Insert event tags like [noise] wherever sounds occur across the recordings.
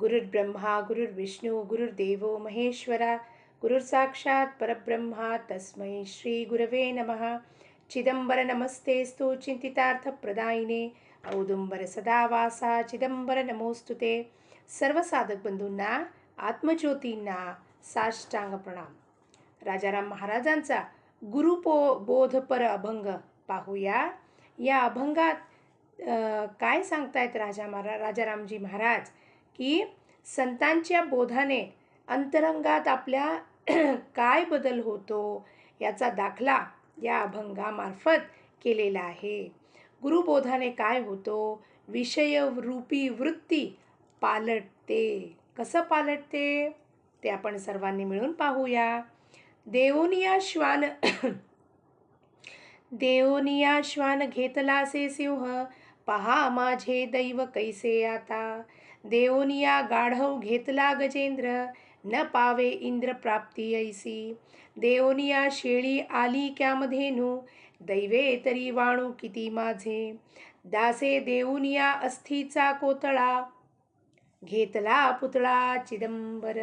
गुरुर्ब्रह्मा गुरुर्विष्णू गुरुर्देवो महेश्वरा गुरुर्साक्षात परब्रह्मा तस्मै श्री गुरवे नमः. चिदंबर नमस्तेस्तु चिंतितार्थप्रदायिने औदुंबर सदावासा चिदंबर नमोस्तुते सर्व साधक बंधूंना आत्मज्योतींना साष्टांग प्रणाम. राजाराम महाराजांचा गुरुपो बोधपर अभंग पाहूया. या अभंगात काय सांगतायत राजा महारा राजारामजी महाराज? की संतांच्या बोधाने अंतरंगात आपल्या [clears throat] काय बदल होतो याचा दाखला या अभंगामार्फत केलेला आहे. गुरुबोधाने काय होतो? विषय रूपी वृत्ती पालटते. कसं पालटते? ते आपण सर्वांनी मिळून पाहूया. देवनिया श्वान [clears throat] देवनिया श्वान घेतला से सिंह पहा माझे दैव कैसे आता? देवोनिया गाढव घेतला गजेंद्र. न पावे इंद्र प्राप्ती ऐसी देवोनिया शेळी आली क्यामधेनू दैवे तरी वाणू किती माझे. दासे देऊनिया अस्थीचा कोतळा. घेतला पुतळा चिदंबर.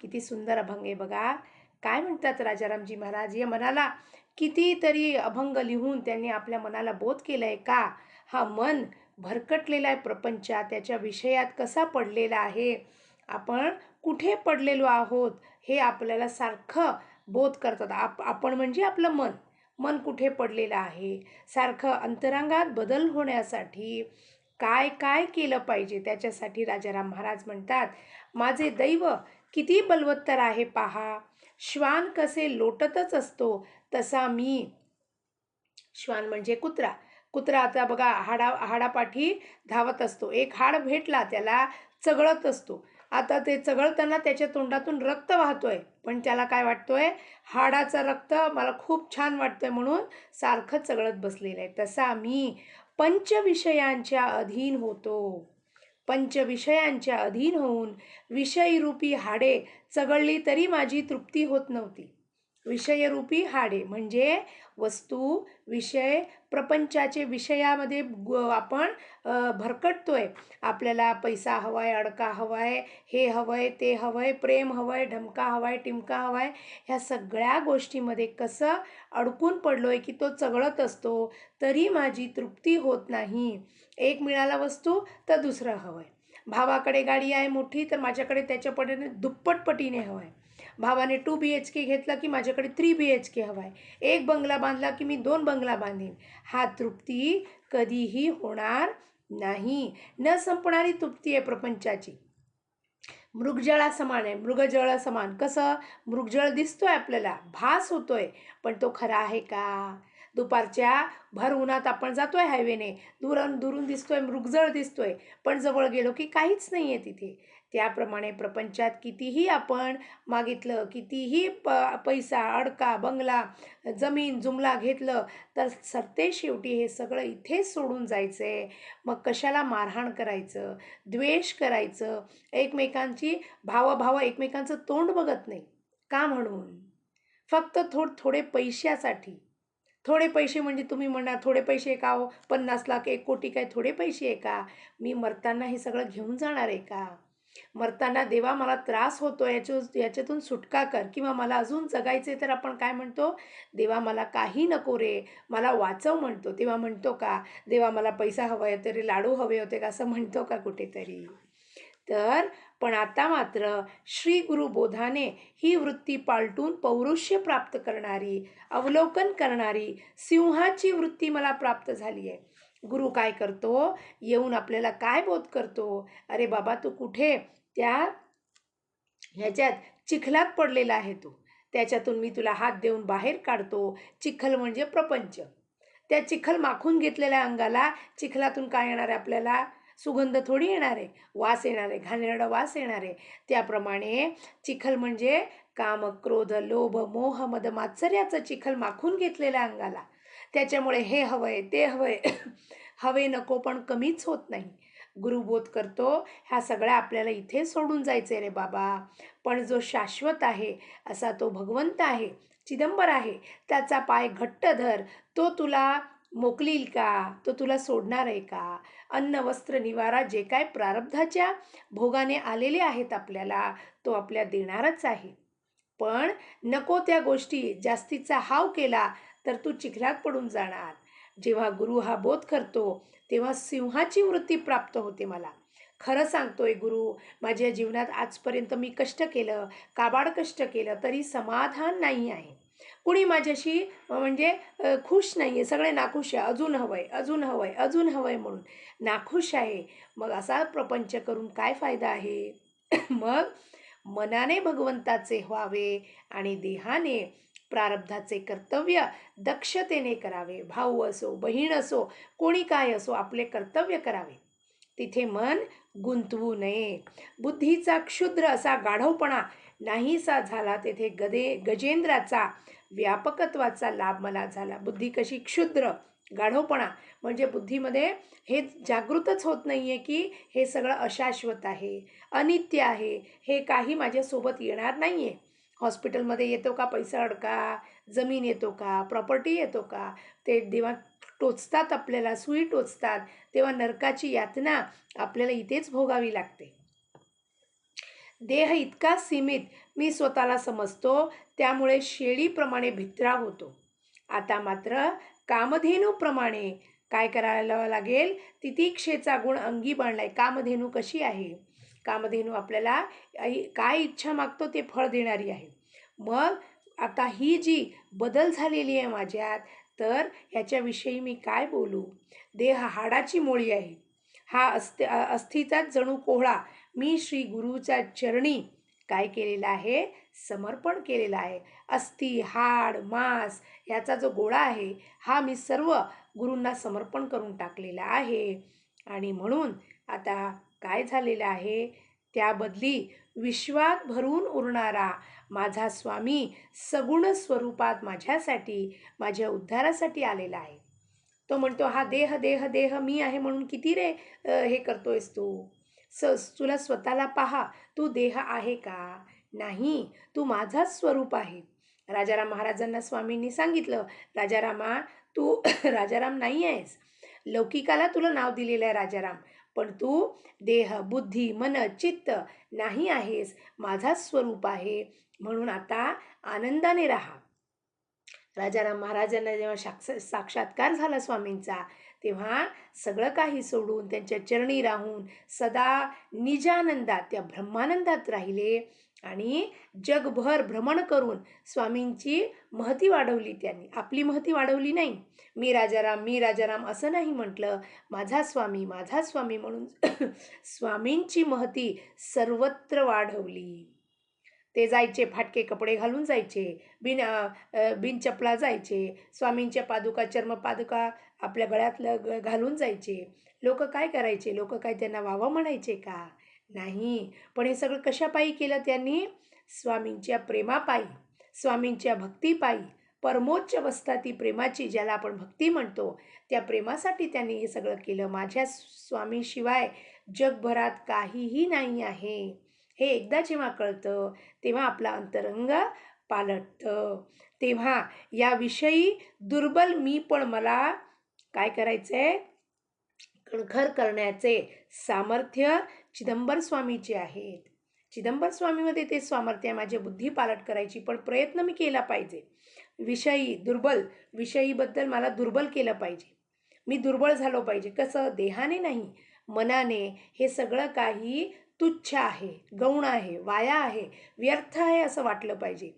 किती सुंदर अभंग आहे बघा. काय म्हणतात राजारामजी महाराज? या मनाला कितीतरी अभंग लिहून त्यांनी आपल्या मनाला बोध केला आहे का? हा मन भरकटलेला आहे प्रपंचा त्याच्या विषयात कसा पडलेला आहे आपण कुठे पडलेलो आहोत हे आपल्याला सारखं बोध करतात. आप आपण म्हणजे आपलं मन. मन कुठे पडलेलं आहे? सारखं अंतरंगात बदल होण्यासाठी काय काय केलं पाहिजे? त्याच्यासाठी राजाराम महाराज म्हणतात माझे दैव किती बलवत्तर आहे पहा. श्वान कसे लोटतच असतो तसा मी. श्वान म्हणजे कुत्रा. कुत्रा आता बघा हाडा हाडापाठी धावत असतो. एक हाड भेटला त्याला चघळत असतो. आता ते चघळताना त्याच्या तोंडातून रक्त वाहतोय. पण त्याला काय वाटतोय? हाडाचं रक्त मला खूप छान वाटतंय म्हणून सारखं चघळत बसलेलं आहे तसा मी पंचविषयांच्या अधीन होतो. पंचविषयांच्या अधीन होऊन विषयरूपी हाडे चघळली तरी माझी तृप्ती होत नव्हती. विषयरूपी हाडे. म्हणजे वस्तू विषय प्रपंचाचे विषयामध्ये आपण भरकटतो आहे आपल्याला पैसा हवा आहे अडका हवा आहे हे हवं आहे ते हवं आहे प्रेम हवं आहे ढमका आहे टिमका हवाय ह्या सगळ्या गोष्टीमध्ये कसं अडकून पडलो आहे की तो चघळत असतो तरी माझी तृप्ती होत नाही. एक मिळाला वस्तू तर दुसरं हवं आहे भावाकडे गाडी आहे मोठी तर माझ्याकडे त्याच्या पटीने दुप्पट पटीने हवं आहे भावाने टू बी एच के घेतला की माझ्याकडे थ्री बी एच के हवा आहे एक बंगला बांधला की मी दोन बंगला बांधेन. हा तृप्ती कधीही होणार नाही. न संपणारी तृप्ती आहे प्रपंचाची. मृगजळा समान आहे. मृगजळ समान कसं? मृगजळ दिसतोय आपल्याला. भास होतोय. पण तो खरा आहे का? दुपारच्या भर उन्हात आपण जातोय हायवेने दुरून दुरून दिसतोय. मृगजळ दिसतोय. पण जवळ गेलो की काहीच नाही आहे तिथे. त्याप्रमाणे प्रपंचात कितीही आपण मागितलं कितीही प पैसा अडका बंगला जमीन जुमला घेतलं तर सरते शेवटी हे सगळं इथेच सोडून जायचं. आहे मग कशाला मारहाण करायचं? द्वेष करायचं? एकमेकांची भावभाव एकमेकांचं तोंड बघत नाही. का म्हणून? फक्त थोड थोडे पैशासाठी. थोडे पैसे म्हणजे तुम्ही म्हणणार थोडे पैसे का हो? पन्नास लाख एक कोटी काय थोडे पैसे आहे का? मी मरताना हे सगळं घेऊन जाणार आहे का? मरताना देवा मला त्रास होतो याच्या याच्यातून सुटका कर किंवा मला अजून जगायचे तर आपण काय म्हणतो? देवा मला काही नको रे मला वाचव म्हणतो. तेव्हा म्हणतो का देवा मला पैसा हवा आहे तरी लाडू हवे होते का? असं म्हणतो का कुठेतरी. तर पण आता मात्र श्री गुरु बोधाने ही वृत्ती पालटून पौरुष्य प्राप्त करणारी अवलोकन करणारी सिंहाची वृत्ती मला प्राप्त झाली आहे गुरु काय करतो? येऊन आपल्याला काय बोध करतो? अरे बाबा तू कुठे? त्या ह्याच्यात चिखलात पडलेला आहे तू. त्याच्यातून मी तुला हात देऊन बाहेर काढतो. चिखल म्हणजे प्रपंच. त्या चिखल माखून घेतलेल्या अंगाला चिखलातून काय येणार आहे आपल्याला? सुगंध थोडी येणार आहे. वास येणार आहे. घाणेरडा वास येणार आहे. त्याप्रमाणे चिखल म्हणजे काम क्रोध लोभ मोह मद मात्सर्याचं चिखल माखून घेतलेल्या अंगाला. त्याच्यामुळे हे हवंय ते हवंय. [coughs] हवे नको पण कमीच होत नाही. गुरुबोध करतो ह्या सगळ्या आपल्याला इथे सोडून जायचे रे बाबा. पण जो शाश्वत आहे असा तो भगवंत आहे चिदंबर आहे त्याचा पाय घट्ट धर. तो तुला मोकलील का? तो तुला सोडणार आहे का? अन्न वस्त्र निवारा जे काय प्रारब्धाच्या भोगाने आलेले आहेत आपल्याला तो आपल्या देणारच आहे. पण नको त्या गोष्टी जास्तीचा हाव केला तर तू चिखलात पडून जाणार. जेव्हा गुरु हा बोध करतो तेव्हा सिंहाची वृत्ती प्राप्त होते मला. खरं सांगतोय गुरु माझ्या जीवनात आजपर्यंत मी कष्ट केलं काबाड कष्ट केलं तरी समाधान नाही आहे. कुणी माझ्याशी म्हणजे खुश नाही आहे सगळे नाखुश आहे. अजून हवं आहे अजून हवं आहे अजून हवं आहे म्हणून. नाखुश आहे. मग असा प्रपंच करून काय फायदा आहे? [clears throat] मग मनाने भगवंताचे व्हावे आणि देहाने प्रारब्धाचे कर्तव्य दक्षतेने करावे. भाऊ असो बहीण असो कोणी काय असो आपले कर्तव्य करावे. तिथे मन गुंतवू नये. बुद्धीचा क्षुद्र असा गाढवपणा नाहीसा झाला तेथे गदे गजेंद्राचा व्यापकत्वाचा लाभ मला झाला. बुद्धी कशी क्षुद्र गाढवपणा म्हणजे बुद्धीमध्ये हे जागृतच होत नाही आहे की हे सगळं अशाश्वत आहे अनित्य आहे हे काही माझ्यासोबत येणार नाही आहे हॉस्पिटलमध्ये येतो का पैसा अडका? जमीन येतो का? प्रॉपर्टी येतो का? ते देवा टोचतात आपल्याला सुई टोचतात. तेव्हा नरकाची यातना आपल्याला इथेच भोगावी लागते. देह इतका सीमित मी स्वतःला समजतो त्यामुळे शेळीप्रमाणे भित्रा होतो. आता मात्र कामधेनूप्रमाणे काय करायला लागेल? तितिक्षेचा गुण अंगी बांधलाय कामधेनू कशी आहे? कामधेनू आपल्याला काय इच्छा मागतो ते फळ देणारी आहे. मग आता ही जी बदल झालेली आहे माझ्यात तर ह्याच्याविषयी मी काय बोलू? देह हाडाची मोळी आहे. हा अस्थ अस्थिचाच जणू कोहळा. मी श्री गुरुच्या चरणी काय केलेला आहे? समर्पण केलेलं आहे. अस्थि हाड मांस ह्याचा जो गोळा आहे हा मी सर्व गुरूंना समर्पण करून टाकलेला आहे. आणि म्हणून आता काय झालेलं आहे? त्याबदली विश्वात भरून उरणारा माझा स्वामी सगुण स्वरूपात माझ्यासाठी माझ्या उद्धारासाठी आलेला आहे. तो म्हणतो हा देह देह देह मी आहे म्हणून किती रे हे करतोयस तू? स तुला स्वतःला पहा तू देह आहे का? नाही तू माझाच स्वरूप आहे. राजाराम महाराजांना स्वामींनी सांगितलं राजारामा तू [clears throat] राजाराम नाही आहेस लौकिकाला तुला नाव दिलेलं आहे राजाराम. पण तू देह बुद्धी मन चित्त नाही आहेस माझाच स्वरूप आहे. म्हणून आता आनंदाने राहा. राजाराम महाराजांना जेव्हा साक्ष साक्षात्कार झाला स्वामींचा तेव्हा सगळं काही सोडून त्यांच्या चरणी राहून सदा निजानंदात त्या ब्रह्मानंदात राहिले. आणि जगभर भ्रमण करून स्वामींची महती वाढवली त्यांनी. आपली महती वाढवली नाही. मी राजाराम मी राजाराम असं नाही म्हटलं. माझा स्वामी माझा स्वामी म्हणून [coughs] स्वामींची महती सर्वत्र वाढवली. ते जायचे फाटके कपडे घालून जायचे बिन बिनचपला जायचे स्वामींच्या पादुका चर्म पादुका आपल्या गळ्यातलं घालून जायचे. लोक काय करायचे? लोक काय त्यांना वावं म्हणायचे का? नाही. पण हे सगळं कशापायी केलं त्यांनी? स्वामींच्या प्रेमापायी स्वामींच्या भक्तीपायी. परमोच्च अवस्था ती प्रेमाची ज्याला आपण भक्ती म्हणतो त्या प्रेमासाठी त्यांनी हे सगळं केलं. माझ्या स्वामीशिवाय जगभरात काहीही नाही आहे. हे एकदा जेव्हा कळतं तेव्हा आपला अंतरंग पालटतं. तेव्हा याविषयी दुर्बल मी पण मला काय करायचं आहे कणखर करण्याचे सामर्थ्य चिदंबर स्वामीचे आहेत. चिदंबर स्वामीमध्ये ते सामर्थ्य आहे माझी बुद्धी पालट करायची पण प्रयत्न मी केला पाहिजे. विषयी दुर्बल विषयीबद्दल मला दुर्बल केलं पाहिजे. मी दुर्बळ झालो पाहिजे. कसं? देहाने नाही मनाने. हे सगळं काही तुच्छ आहे गौण आहे वाया आहे व्यर्थ आहे असं वाटलं पाहिजे.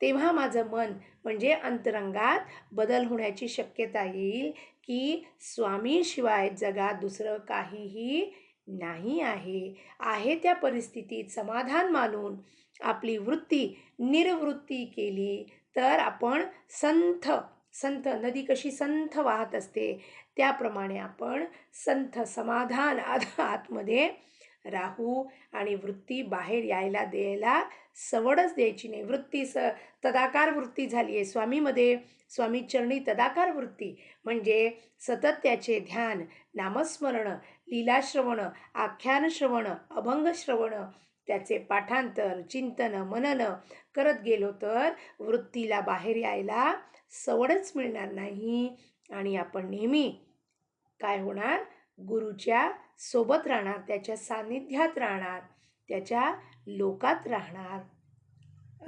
तेव्हा माझं मन म्हणजे अंतरंगात बदल होण्याची शक्यता येईल की स्वामीशिवाय जगात दुसरं काहीही नाही आहे. आहे त्या परिस्थितीत समाधान मानून आपली वृत्ती निर्वृत्ती केली तर आपण संथ संथ नदी कशी संथ वाहत असते? त्याप्रमाणे आपण संथ समाधान आत आतमध्ये राहू आणि वृत्ती बाहेर यायला द्यायला सवडच द्यायची नाही. वृत्ती स तदाकार वृत्ती झाली आहे स्वामीमध्ये. स्वामी चरणी तदाकार वृत्ती म्हणजे सतत त्याचे ध्यान नामस्मरण लीलाश्रवण आख्यान श्रवण अभंग श्रवण त्याचे पाठांतर चिंतन मनन करत गेलो तर वृत्तीला बाहेर यायला सवडच मिळणार नाही. आणि आपण नेहमी काय होणार? गुरुच्या सोबत राहणार त्याच्या सान्निध्यात राहणार त्याच्या लोकात राहणार.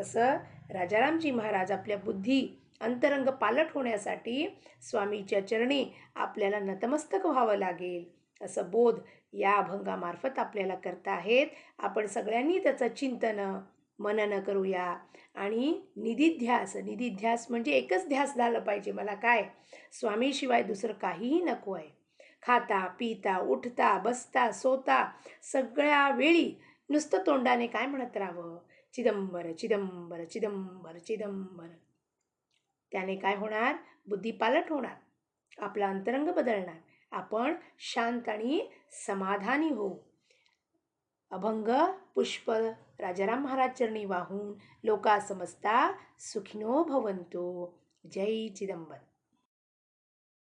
असं राजारामजी महाराज आपल्या बुद्धी अंतरंग पालट होण्यासाठी स्वामीच्या चरणी आपल्याला नतमस्तक व्हावं लागेल. असं बोध या अभंगामार्फत आपल्याला करता आहेत. आपण सगळ्यांनी त्याचं चिंतन मनन करूया. आणि निधिध्यास निधिध्यास म्हणजे एकच ध्यास झालं पाहिजे मला काय? स्वामीशिवाय दुसरं काहीही नको आहे. खाता पिता उठता बसता सोता सगळ्या वेळी नुसतं तोंडाने काय म्हणत राहावं? चिदंबर चिदंबर चिदंबर चिदंबर. त्याने काय होणार? बुद्धी पालट होणार. आपला अंतरंग बदलणार. आपण शांत आणि समाधानी होऊ. अभंग पुष्प राजाराम महाराज चरणी वाहून लोका समजता सुखिनो भवंतो. जय चिदंबर